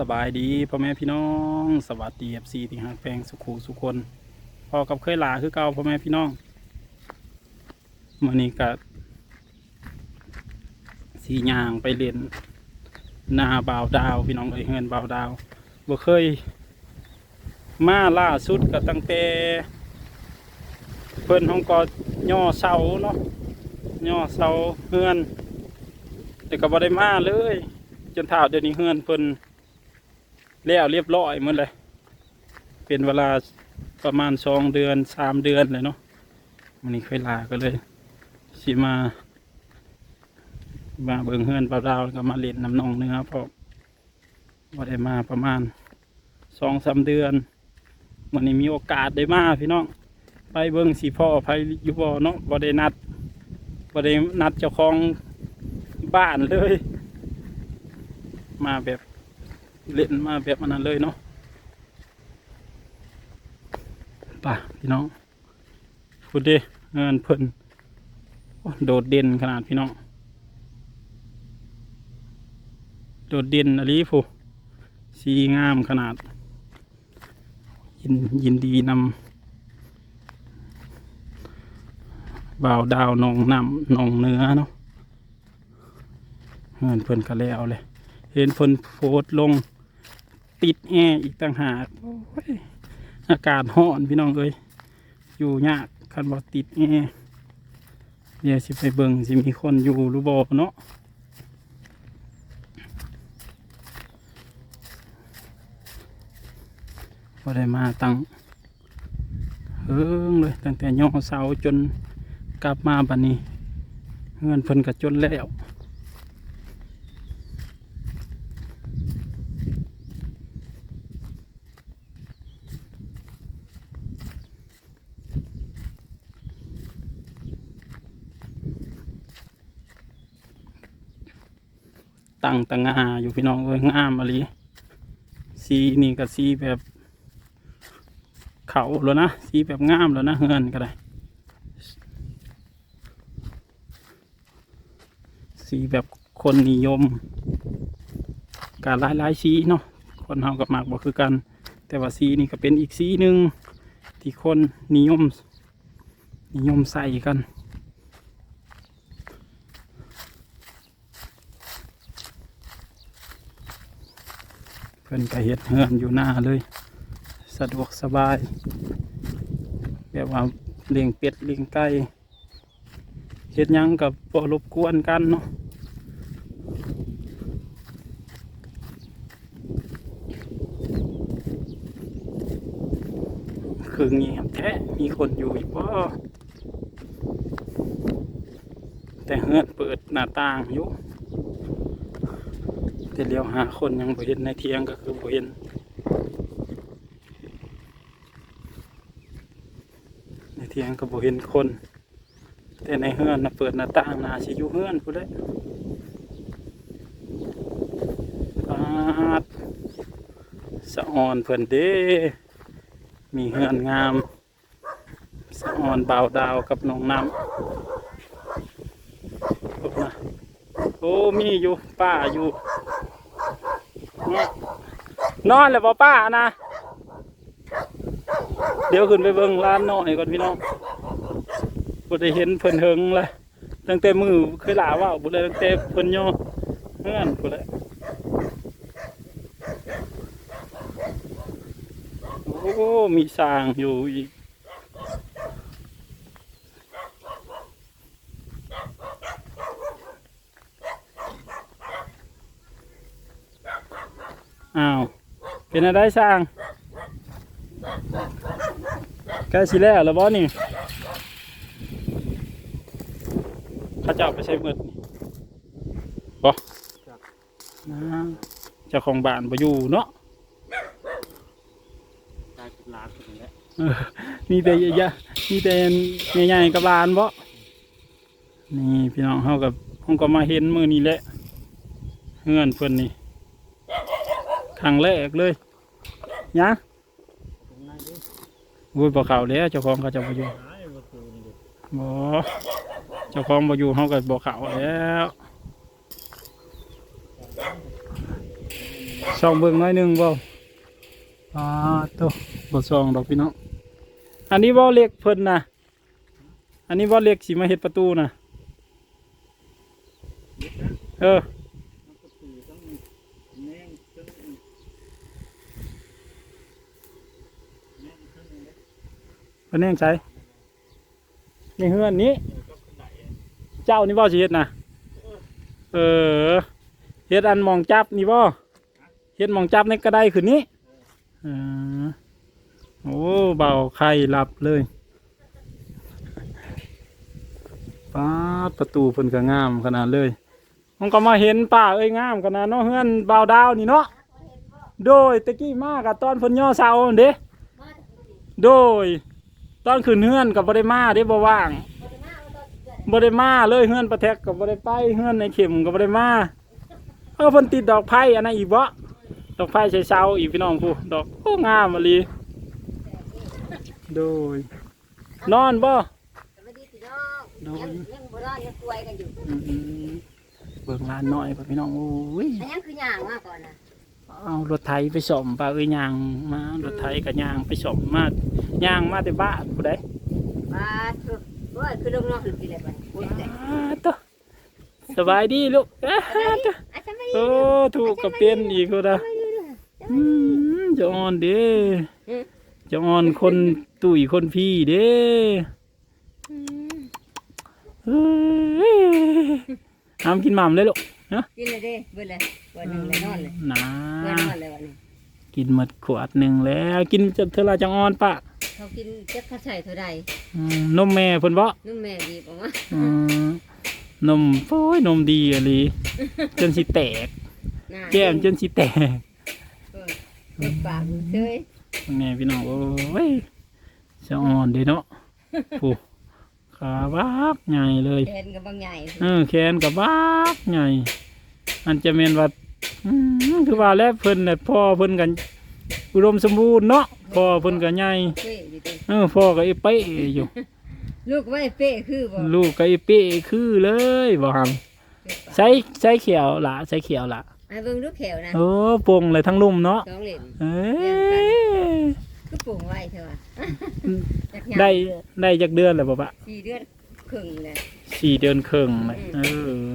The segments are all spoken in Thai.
สบายดีพ่อแม่พี่น้อง สวัสดีเอฟซีที่หักแพงสุขูสุคนพอกับเคยหลาคือเก่าพ่อแม่พี่น้องวันนี้ก็สีย่างไปเล่นหนาบาวดาวพี่น้องเอ้ยเงินบาวดาวบ่เคย มาล่าสุดก็ตั้งแต่เพิ่อนห้องก็ย่อเสาเนาะย่อเสาเฮือนแต่ก็บ่ได้มาเลยจนเท่าเดี๋ยวนี้เฮือนเพิ่น แล้วเรียบร้อยหมดเลย เป็นเวลาประมาณสองเดือนสามเดือนเลยเนาะวันนี้เคยลาก็เลยสิมา มาเบิ่งเฮือนปลาดาวแล้วก็มาเล่นน้ำนองเนื้อเพราะว่าได้มาประมาณสองสามเดือนวันนี้มีโอกาสได้มาพี่น้องไปเบิ่งสีพ่อไปยู่บ่เนาะบ่ได้นัดบ่ได้นัดเจ้าของบ้านเลย มาแบบ เล่นมาแบบนั้นเลยเนาะป่ะพี่น้องพูดดิเงินเพิ่นโดดเด่นขนาดพี่น้อง โดดเด่นอะไรผู้สีงามขนาด ยินยินดีนำบ่าวดาวนองนำนองเนื้อเนาะเงินเพิ่นก็แล้วเลย เห็นเพิ่นโพสต์ลง ติดแอร์อีกต่างหากอากาศร้อนพี่น้องเอ้ยอยู่ยากคันบ่ติดแอร์เดี๋ยวสิไปเบิ่งสิมีคนอยู่หรือบ่เนาะบ่ได้มาตั้งเฮิงเลยตั้งแต่ย่อเสาจนกลับมาบัดนนี้เงินเพิ่นก็จนแล้ว ตั้งตะงาอยู่พี่น้องเอ้ยงามอะลีสีนี่ก็สีแบบเขาแล้วนะสีแบบงามแล้วนะเฮือนก็ได้สีแบบคนนิยมการหลายหลายสีเนาะคนเฮากับมากบ่คือกัน แต่ว่าสีนี่ก็เป็นอีกสีหนึ่งที่คนนิยมนิยมใส่กัน พิ่นก็เฮ็ดเฮือนอยู่หน้าเลย สะดวกสบายแบบว่าเลี้ยงเป็ดเลี้ยงไก่เฮ็ดยังกับบ่รบกวนกันเนาะคือเงียบแท้มีคนอยู่อีกบ่แต่เฮือนเปิดหน้าต่างอยู่ แต่เลี้ยวหาคนยังบ่เห็นในเทียงก็คือบ่เห็นในเทียงก็บ่เห็นคน แต่ในเฮือนนะเปิดหน้าต่างนาสิอยู่เฮือนผู้ใดปาดสะออนเพิ่นเด้มีเฮือนงามสะออนบ่าวดาวกับน้องน้ำพบนะโอ้มีอยู่ป้าอยู่ นอนเลยบ่ป้านะ เดี๋ยวขึ้นไปเบิ่งร้านน้อยก่อนพี่น้องบ่ได้เห็นเพิ่นเฮิงเลยตั้งแต่มือเคยลาว่าบ่ได้ตั้งแต่เพิ่นย่อเฮือนพุ่นแหละโอ้ มีสางอยู่อีก อ้าว เป็นอะไรสร้างใกล้สิแล้วแล้วบ่นี่เข้าเจ้าไปใช้มืดนี่บ่นะเจ้าของบ้านบ่อยู่เนาะกลายเป็นร้านคนแล้วเออมีแต่ยะมีแต่ใหญ่ๆกับหลานบ่นี่พี่น้องเฮากับเฮาก็มาเห็นมื้อนี้แหละเฮือนเพิ่นนี่ ครั้งแรกเลยยะตรงนั้ยบ่เข้าแล้วเจ้าของเขาเจะบ่อยู่หายประตูนี่ดิบ่เจ้าของบ่อยู่เฮาก็บ่เข้าแล้วส่องเบิ่งน้อยหนึงบ่อ่าโตบ่ส่องดอกพี่น้องอันนี้บ่เล็กเพิ่นนะอันนี้บ่เล็กสิมาเฮ็ดประตูนะเออ มันก็คือต้องแน่งต้องแน่งขึ้นเลย เพิ่นแน่งใช้นี่เฮือนนี้เออก็ขึ้นไหนอะเจ้านี่บ่สิเฮ็ดนะเออเฮ็ดอันมองจับนี่บ่เฮ็ดมองจับในกระไดขึ้นนี้อโอ้เบาไข่หลับเลยป้าประตูเพิ่นก็งามขนาดเลยมันก็มาเห็นป้าเอ้ยงามขนาดเนาะเฮือนเบาดาวนี่เนาะโดยตะกี้มากอะตอนเพิ่นย่อเสาเด้โดย ตอนขึ้นเฮือนก็บ่ได้มาเด้บ่ว่างบ่ได้มาเลยเฮือนประแทกก็บ่ได้ไปเฮือนในเข็มก็บ่ได้มาเออเพิ่นติดดอกไผ่อันนั้นอีกบ่ดอกไผ่ใส่เสาอีกพี่น้องผู้ดอกโอ้งามมะลีโดยนอนบ่สวัสดีพี่น้องยังยังบ่รอดยังป่วยกันอยู่อืมเบิ่งลานน้อยพ่อพี่น้องโอ้ยอันยังคือย่างมาก่อนนะ เอารถไถไปส่อมป่าเอ้ยย่างมารถไถก็ย่างไปส่อมมาย่างมาแต่บ้านผู้ใดว่าคือว่าคือลงนอกหรือพี่อะไรบ้างโอ้ยแต่อ้าตวสบายดีลูกอ้าตวอาจารย์ไม่โอ้ถูกกับเป็นอีกก็ได้อืมจะอ่อนเด้จะอ่อนคนตุ๋ยคนพี่เด้เฮ้ยห้ามกินหม่ำเลยลูก นะกินเลยเด้เบื่อเลยวันหนึ่งเลยนอนเลยนะเบื่อนอนเลยวันนี้กินหมดขวดหนึ่งแล้ว กินจนเท่าไรจังอ่อนปะเขากินเจ็บเขาใส่เท่าใดอืมนมแม่เพิ่นบ่นุ่มแม่ดีบอกว่าอืมนมโอ้ยนมดีอะลีจนสิแตกหน้าแก้มจนสิแตกเออเปิดปากเฉย แม่พี่น้องโอ้ยจะอ่อนเด้เนาะผู้ ขาบักใหญ่เลยแทนกับบางใหญ่เออแขนกับบักใหญ่มันจะเมนว่าอืมคือว่าแล้วเพิ่นเนี่ยพ่อเพิ่นกันอุดมสมบูรณ์เนาะพ่อเพิ่นก็ใหญ่เป้อยู่ดิเออพ่อก็ไอ้เป๊ะอยู่ ลูกไว้เป้คือบ่ลูกก็ไอ้เป๊ะคือเลยบ่ฮัมเปิดปากใช้ใช้เขียวละใช้เขียวละไอ้เบิ่งลูกแขวนะโอ้ปงเลยทั้งลุ่มเนาะสองเหรียญเอ้ยคือปลูกไว้เถอะว่ะจักหยัง ได้ได้จักเดือนแล้วบ่ปะสี่เดือนครึ่งเลยสี่เดือนครึ่งเลยเออ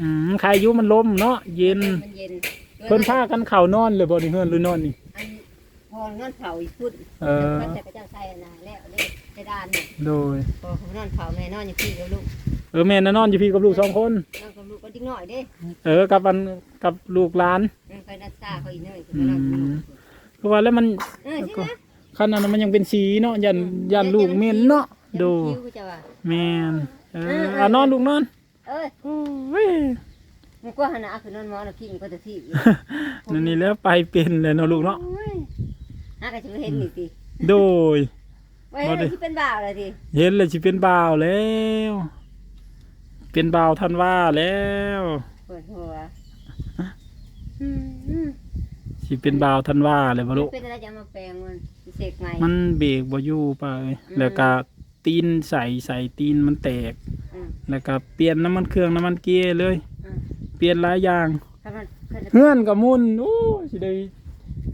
อืมใครอายุมันล้มเนาะเย็นมันเย็นเพิ่นพากันเข่านอนเลยบ่นี่เฮือนหรือนอนนี่อันพอนอนเผาอีกพุ่นเออก็จะพระเจ้าใส่นะแล้วนี่ไปดานนี่โดยพอเขานอนเผาแม่นอนอย่างพี่กับลูกเออแม่น่ะนอนอยู่พี่กับลูกสองคนนอนกับลูกก็ดิ้งหน่อยเด้เออกับอันกับลูกหลานนั่นไปนัดซาเขาอีกหน่อยเขานอนกับลูกเพราะว่าแล้วมันเออใช่ไหม คันนั้นมันยังเป็นสีเนาะยันยันลูกเหม็นเนาะดูคิ้วจะว่าแม่นเออเอานอนลูกนอนเอ้ยโอ้ยมันก็หันหน้าคือนอนมอนะพี่มันก็จะที่อยู่นั่นนี่แล้วไปเป็นเลยเนาะลูกเนาะโอ้ยหากันจะไม่เห็นนี่สิโดยไว้ให้ที่เป็นบ่าวเลยสิเห็นเลยสิเป็นบ่าวแล้ว เป็นบ่าวทันว่าแล้วปวดหัวสิเป็นบ่าวทันว่าเลยบ่ลูกเป็นอะไรจะมาแปลงมันเสกใหม่มันเบรกบ่อยู่ไปแล้วก็ตีนใส่ใส่ตีนมันแตก อืมแล้วก็เปลี่ยนน้ำมันเครื่องน้ำมันเกียร์เลย อืมเปลี่ยนหลายอย่างถ้ามันถ้าจะเฮือนกับมุนโอ้ยสิได้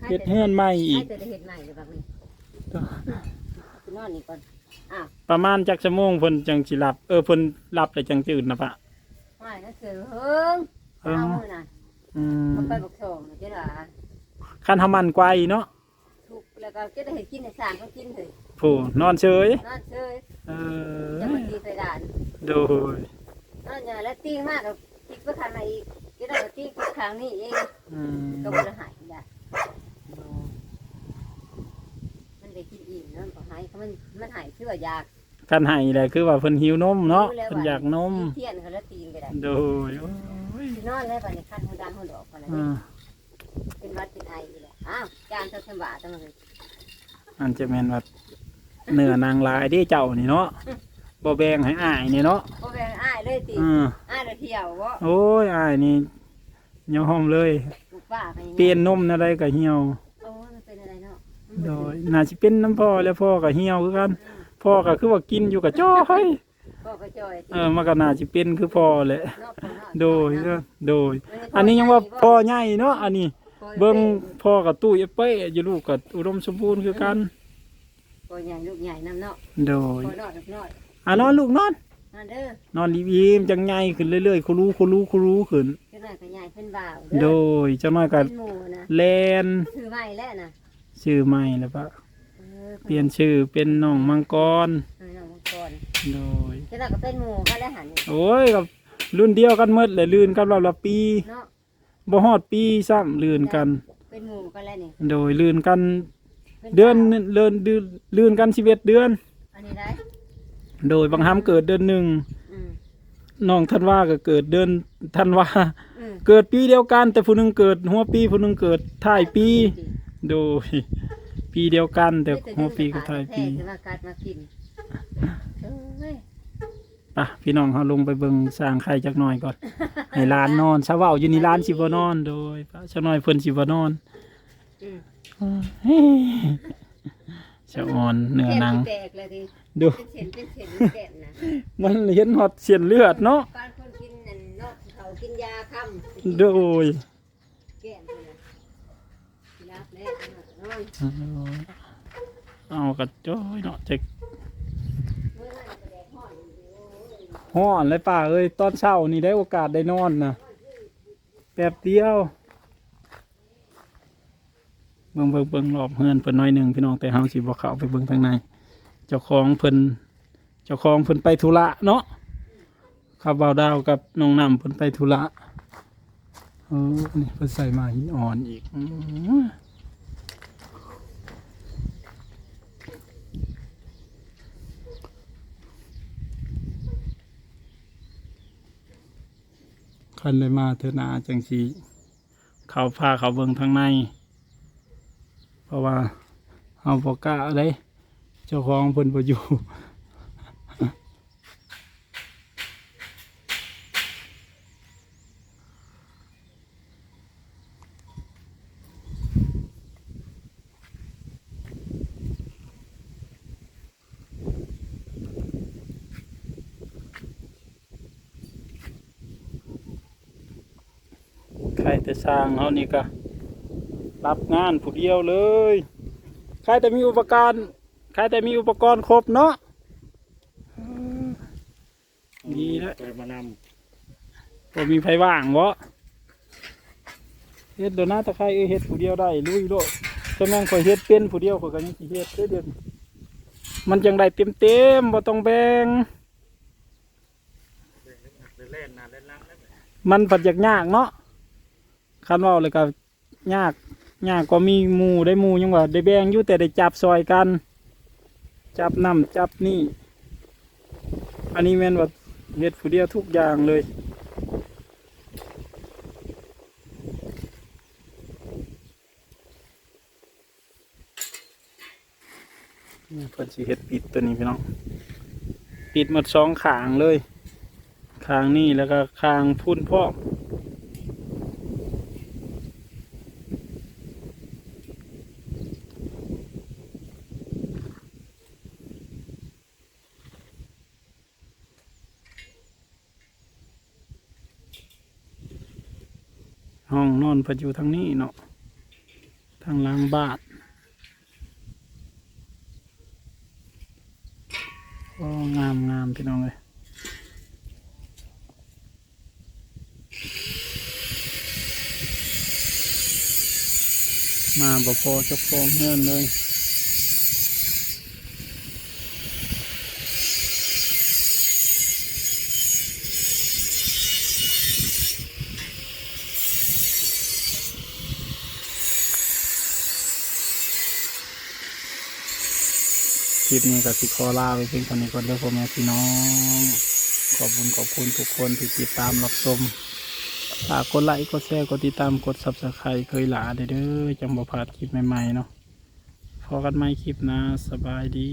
เฮ็ดเฮือนใหม่อีกให้ตัวได้เห็ดใหม่เลยแบบนี้คือนอนนี่ก่อนอ้าวประมาณจักชั่วโมงเพิ่นจังสิหลับ เออเพิ่นหลับแล้วจังตื่นนะปะ ไม่นั่นคือเฮิงเออเอามือน่ะอืมมันไปบอกโถงเจ้าหน่าคันทำมันไกวเนาะทุก แล้วก็จะได้เห็ดกินในสารก็กินเลยผู้นอนเฉยนอนเฉยเออจะมาตีใส่ด่านโดยนอนอย่างแล้วตีมากกับตีไปขันมาอีกจะได้ตีไปครั้งนี้เองอืมก็บ่ได้หายได้มันได้กินอิ่มเนาะก็หายมันมันหายเชื่อยากคันให้แหละคือว่าเพิ่นหิวนมเนาะเพิ่นอยากนมเทียนเขาแล้วตีนก็ได้โดยโอ้ยสินอนแล้วบัดนี้คันหูดังหูดอกอะไรอ่าเป็นวัดเป็นไออยู่แล้วอ้าวจานเท่าสมบัติมันเลย อันจะแม่นว่าเนื้อนางลายเด้เจ้านี่เนาะบ่แบ่งให้อ้ายนี่เนาะโอ้แม่อ้ายเลยตีอืออ้ายเลยเที่ยวบ่โอ้ยอ้ายนี่ยอมเลย ลูกป้าไปเปลี่ยนนมอะไรก็เหี่ยว โอ้มันเป็นอะไรเนาะโดยน่าสิเป็นน้ำพ่อแล้วพ่อก็เหี่ยวคือกันพ่อก็คือว่ากินอยู่กับจ้อยพ่อก็จอยเออมันก็น่าสิเป็นคือพ่อแหละ เนาะพ่อเนาะโดยเออโดย อันนี้ยังว่าพ่อใหญ่เนาะอันนี้ เบิ่งพ่อกับตู้ยเป้อยู่ลูกกับอุดมสมบูรณ์คือกันปล่อยใหญ่ลูกใหญ่น้ำเนาะโดยปล่อยนอดนอดอะนอนลูกนอนนั่นเด้อนอนรีบๆจังไงขึ้นเรื่อยๆคุรู้คุรู้คุรู้ขึ้นก็น่าก็ใหญ่เป็นบ่าวโดยเจ้าน้อยก็เป็นหมูนะแลนถือไม้แล้วนะชื่อใหม่แล้วปะเออเปลี่ยนชื่อเป็นน้องมังกรเออน้องมังกรโดยก็น่าก็เป็นหมูก็ได้หันนี่โอ้ยกับรุ่นเดียวกันหมดเลยลื่นกันเราละปีเนาะ บ่ฮอดปีซ้ำลื่นกัน เป็นหมูก็แล้วนี่โดยลื่นกัน ป็เดือนบ่าวเดือนเดือนลื่นกันสิบเอ็ดเดือน อันนี้ได้โดยบางฮัมเกิดเดือนหนึ่งอืมน้องธันวาก็เกิดเดือนธันวา อืมเกิดปีเดียวกัน แต่ผู้หนึงเกิดหัวปีผู้หนึงเกิดท้ายปี โดย ปีเดียวกันแต่หัวปีกับท้ายปีแท้ๆมากัดมากินเอ้ย ปะพี่น้องเขาลงไปเบิ่งสร้างไข่จักหน่อยก่อน ให้ร้านนอนชาวเว้าอยู่นี่ร้านสิบ่นอนโดยปะชาวน้อยเพิ่นสิบ่นอนอืมเฮ้ยชะอ่อนเนื้อหนัง แตกเลยทีดู เป็นเส้นเป็นเส้นแก่นนะมันเห็นฮอดเสียนเลือดเนาะปานคนกินนั่นเนาะเขากินยาค่ำโดยแก่นเลยนะรับแล้วนอน เอากระจ้อยเนาะจะ เมื่อนั้นก็แดดฮ้อนอยู่โอ้ย ห้อนเลยป่าเอ้ยตอนเช้านี่ได้โอกาสได้นอนนะแป๊บเดียวเบิ่งเบิ่งเบิ่งรอบเฮือนเพิ่นน้อยหนึ่งพี่น้องแต่เฮาสิบ่เข้าไปเบิ่งทางในเจ้าของเพิ่นเจ้าของเพิ่นไปธุระเนาะข้าวาวดาวกับน้องน้ำเพิ่นไปธุระเออนี่เพิ่นใส่มาหินอ่อนอีกอื้อหือ คันได้มาเถนาจังสีเขาพาเขาเบิ่งทางใน เพราะว่าเอาบ่กล้าเลยเจ้าของเพิ่นบ่อยู่ รแต่สร้างเฮานี่ก็รับงานผู้เดียวเลยใครแต่มีอุปกรณ์ใครแต่มีอุปกรณ์ครบเนาะดีแล้วไปมานบ่มีไผว่างบ่เฮ็ดโดยวนาตะไคร้เอเฮ็ดผู้เดียวได้ลุยโลดแต่แม่งข่อยเฮ็ดเป็นผู้เดียวข่อยก็ยังสิเฮ็ดเด้อเดี๋ยวนี้มันจังได้เต็มๆบ่ต้องแบ่งมันปัดยากยากเนาะ คันเว่าเลยก็ยากยากกว่ามีหมู่ได้หมู่ยังว่าได้แบ่งอยู่แต่ได้จับซอยกัน จับน้ำจับนี่ อันนี้แม่นว่าเฮ็ดผู้เดียวทุกอย่างเลยนี่เพิ่นสิเฮ็ดปิดตัวนี้พี่น้องปิดหมดสองขางเลยคางนี่แล้วก็คางพุ่นพ่อม ห้องนอนเพิ่นอยู่ทางนี้เนาะทางล้างบ้านโอ้งามงามพี่น้องเลยมาบ่พอจะฟองเงินเลย คลิปนี้ก็สิขอลาไปเพียงเท่านี้ก่อนเด้อพ่อแม่พี่น้อง ขอบคุณขอบคุณทุกคนที่ติดตามรับชมฝากกดไลค์กดแชร์กดติดตามกด subscribe เคยหลาเด้อเด้อจังบ่พลาดคลิปใหม่ๆเนาะพอกันใหม่คลิปนะสบายดี